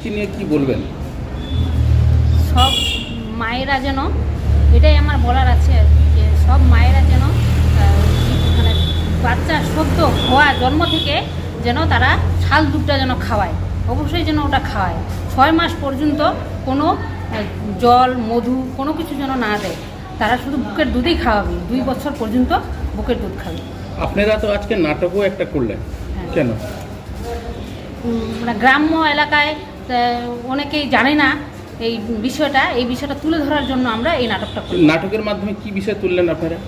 কর্মসূচি নিয়ে কি বলবেন? সব মায়েরা যেন এটাই আমার বলার আছে আর কি, যে সব মায়েরা যেন মানে বাচ্চা সদ্য হওয়া জন্ম থেকে যেন তারা শাল দুধটা যেন খাওয়ায় অবশ্যই যেন ওটা খাওয়ায়। ছয় মাস পর্যন্ত কোনো জল মধু কোনো কিছু যেন না দেয়। তারা শুধু বুকের দুধই খাওয়াবে দুই বছর পর্যন্ত বুকের দুধ খাবে। আপনারা তো আজকে নাটকও একটা করলেন হ্যাঁ। কেন? মানে গ্রাম্য এলাকায় আহ, অনেকেই জানে না এই বিষয়টা এই বিষয়টা তুলে ধরার জন্য আমরা এই নাটকটা করি নাটকের মাধ্যমে কি বিষয় তুললেন আপনারা?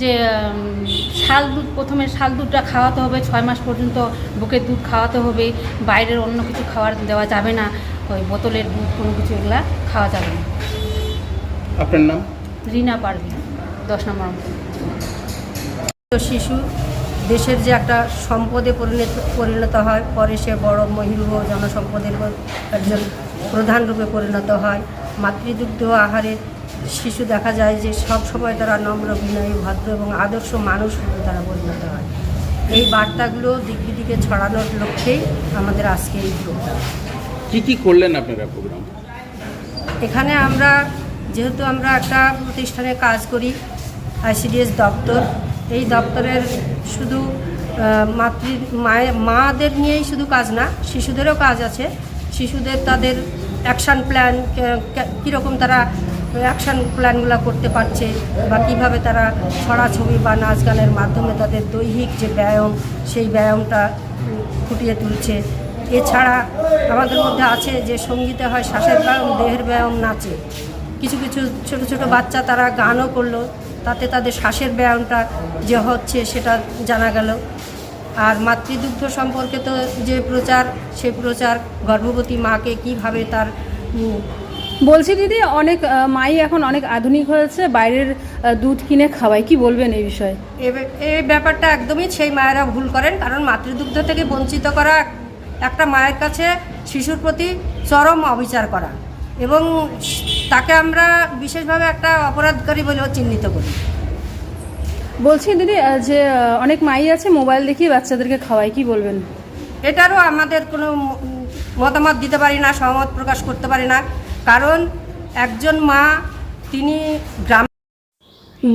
যে শাল দুধ প্রথমে শাল দুধটা খাওয়াতে হবে ছয় মাস পর্যন্ত বুকের দুধ খাওয়াতে হবে বাইরের অন্য কিছু খাওয়ার দেওয়া যাবে না ওই বোতলের দুধ কোনো কিছু এগুলা খাওয়া যাবে না। আপনার নাম? রিনা পারবি দশ নম্বর শিশু দেশের যে একটা সম্পদে পরিণত পরিণত হয় পরে সে বড় মহিরুহ জনসম্পদের একজন প্রধান রূপে পরিণত হয়। মাতৃদুগ্ধ আহারে শিশু দেখা যায় যে সব সময় তারা নম্র বিনয়ী ভদ্র এবং আদর্শ মানুষ রূপে তারা পরিণত হয়। এই বার্তাগুলো দিক দিকে ছড়ানোর লক্ষ্যেই আমাদের আজকে এই প্রোগ্রাম কি কি করলেন আপনারা প্রোগ্রাম এখানে আমরা যেহেতু আমরা একটা প্রতিষ্ঠানে কাজ করি আইসিডিএস দপ্তর এই দপ্তরের শুধু মাতৃ মায়ের মাদের নিয়েই শুধু কাজ না, শিশুদেরও কাজ আছে। শিশুদের তাদের অ্যাকশান প্ল্যান কীরকম তারা অ্যাকশান প্ল্যানগুলো করতে পারছে বা কীভাবে তারা ছড়া ছবি বা নাচ গানের মাধ্যমে তাদের দৈহিক যে ব্যায়াম, সেই ব্যায়ামটা ফুটিয়ে তুলছে। এছাড়া আমাদের মধ্যে আছে যে সঙ্গীতে হয় শ্বাসের ব্যায়াম, দেহের ব্যায়াম, নাচে। কিছু কিছু ছোট ছোট বাচ্চা তারা গানও করল। তাতে তাদের শ্বাসের ব্যায়ামটা যে হচ্ছে সেটা জানা গেল। আর মাতৃদুগ্ধ সম্পর্কে তো যে প্রচার সে প্রচার গর্ভবতী মাকে কীভাবে তার বলছি দিদি অনেক মাই এখন অনেক আধুনিক হয়েছে বাইরের দুধ কিনে খাওয়ায়। কি বলবেন এই বিষয়ে? এই ব্যাপারটা একদমই সেই মায়েরা ভুল করেন কারণ মাতৃদুগ্ধ থেকে বঞ্চিত করা একটা মায়ের কাছে শিশুর প্রতি চরম অবিচার করা। এবং তাকে আমরা বিশেষভাবে একটা অপরাধকারী বলেও চিহ্নিত করি। বলছি দিদি যে অনেক মাই আছে মোবাইল দেখিয়ে বাচ্চাদেরকে খাওয়ায় কি বলবেন? এটারও আমাদের কোনো মতামত দিতে পারি না সহমত প্রকাশ করতে পারি না। কারণ একজন মা তিনি গ্রাম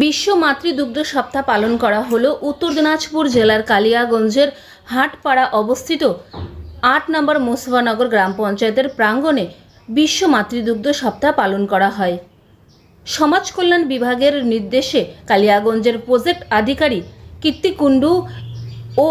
বিশ্ব মাতৃদুগ্ধ সপ্তাহ পালন করা হলো উত্তর দিনাজপুর জেলার কালিয়াগঞ্জের হাটপাড়া অবস্থিত আট নম্বর মোসফানগর গ্রাম পঞ্চায়েতের প্রাঙ্গণে। বিশ্ব মাতৃদুগ্ধ সপ্তাহ পালন করা হয়। সমাজ কল্যাণ বিভাগের নির্দেশে কালিয়াগঞ্জের প্রজেক্ট আধিকারিক কীর্তি কুণ্ডু ও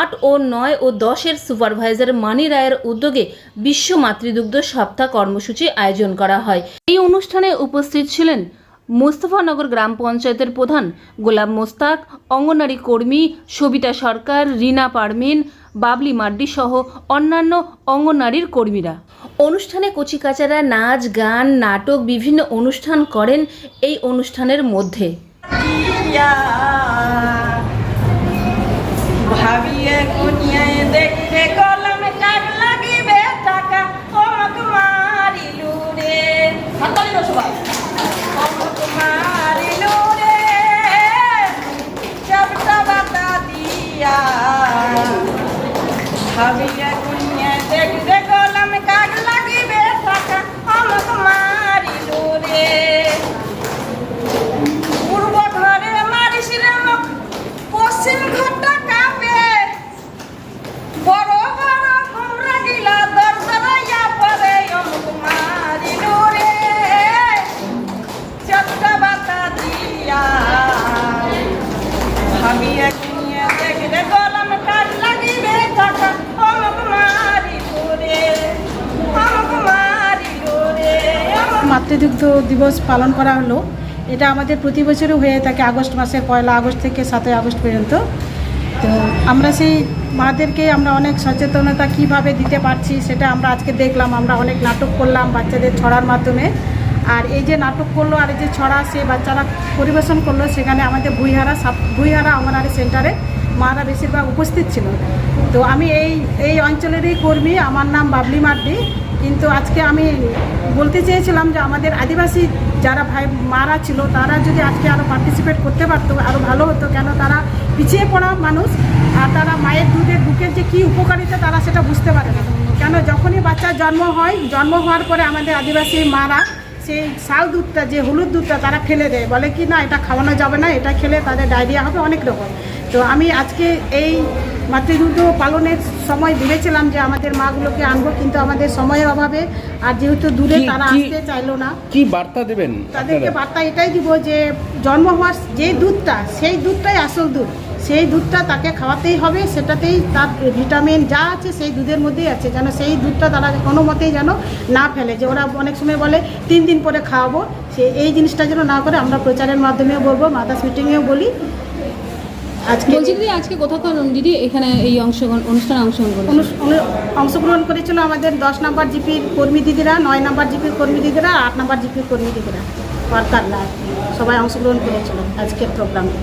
আট ও নয় ও দশের সুপারভাইজার মানি রায়ের উদ্যোগে বিশ্ব মাতৃদুগ্ধ সপ্তাহ কর্মসূচি আয়োজন করা হয়। এই অনুষ্ঠানে উপস্থিত ছিলেন মোস্তফানগর গ্রাম পঞ্চায়েতের প্রধান গোলাম মোস্তাক, অঙ্গনারী কর্মী সবিতা সরকার, রিনা পারমিন বাবলি মাড্ডি সহ অন্যান্য অঙ্গনারীর কর্মীরা। অনুষ্ঠানে কচিকাচারা, নাচ, গান, নাটক, বিভিন্ন অনুষ্ঠান করেন এই অনুষ্ঠানের মধ্যে। ভাবিয়ে গুনিয়ে ভাবিয়ে গুনিয়ে মাতৃদুগ্ধ দিবস পালন করা হলো। এটা আমাদের প্রতি বছরও হয়ে থাকে আগস্ট মাসের পয়লা আগস্ট থেকে সাতই আগস্ট পর্যন্ত। তো আমরা সেই মাদেরকে আমরা অনেক সচেতনতা কীভাবে দিতে পারছি সেটা আমরা আজকে দেখলাম, আমরা অনেক নাটক করলাম বাচ্চাদের ছড়ার মাধ্যমে। আর এই যে নাটক করল আর এই যে ছড়া, সে বাচ্চারা পরিবেশন করল, সেখানে আমাদের ভুইহারা সাব- ভুইহারা অঙ্গনারী সেন্টারে মারা বেশিরভাগ উপস্থিত ছিল। তো আমি এই এই অঞ্চলেরই কর্মী, আমার নাম বাবলি মার্ডি কিন্তু আজকে আমি বলতে চেয়েছিলাম যে আমাদের আদিবাসী যারা ভাই মারা ছিল, তারা যদি আজকে আরও পার্টিসিপেট করতে পারতো আরও ভালো হতো, কেন তারা পিছিয়ে পড়া মানুষ, আর তারা মায়ের দুধের বুকের যে কী উপকারিতা তারা সেটা বুঝতে পারে না। কেন যখনই বাচ্চার জন্ম হয়, জন্ম হওয়ার পরে আমাদের আদিবাসী মারা সেই শাল দুধটা, যে হলুদ দুধটা তারা ফেলে দেয়। বলে কি, না, এটা খাওয়ানো যাবে না, এটা খেলে তাদের ডায়রিয়া হবে, অনেক রকম। তো আমি আজকে এই মাতৃদুগ্ধ পালনের সময় ভেবেছিলাম যে আমাদের মাগুলোকে আনব কিন্তু আমাদের সময়ের অভাবে আর যেহেতু দূরে কি- তারা কি- আসতে চাইলো না। কি বার্তা দেবেন তাদেরকে আপনারা? বার্তা এটাই দিব যে জন্ম হওয়ার যে দুধটা সেই দুধটাই আসল দুধ। সেই দুধটা তাকে খাওয়াতেই হবে সেটাতেই তার ভিটামিন যা আছে সেই দুধের মধ্যেই আছে যেন সেই দুধটা তারা কোনো মতেই যেন না ফেলে। যে ওরা অনেক সময় বলে তিন দিন পরে খাওয়াবো সে এই জিনিসটা যেন না করে আমরা প্রচারের মাধ্যমেও বলব মাদাস মিটিংয়েও বলি। আজকে বলছি দিদি আজকে কোথাও দিদি এখানে এই অংশগ্রহণ অনুষ্ঠানে অংশগ্রহণ অংশগ্রহণ করেছিল আমাদের দশ নম্বর জিপির কর্মী দিদিরা নয় নম্বর জিপির কর্মী দিদিরা আট নম্বর জিপির কর্মী দিদিরা। ওয়ার্কাররা সবাই অংশগ্রহণ করেছিল আজকের প্রোগ্রামে।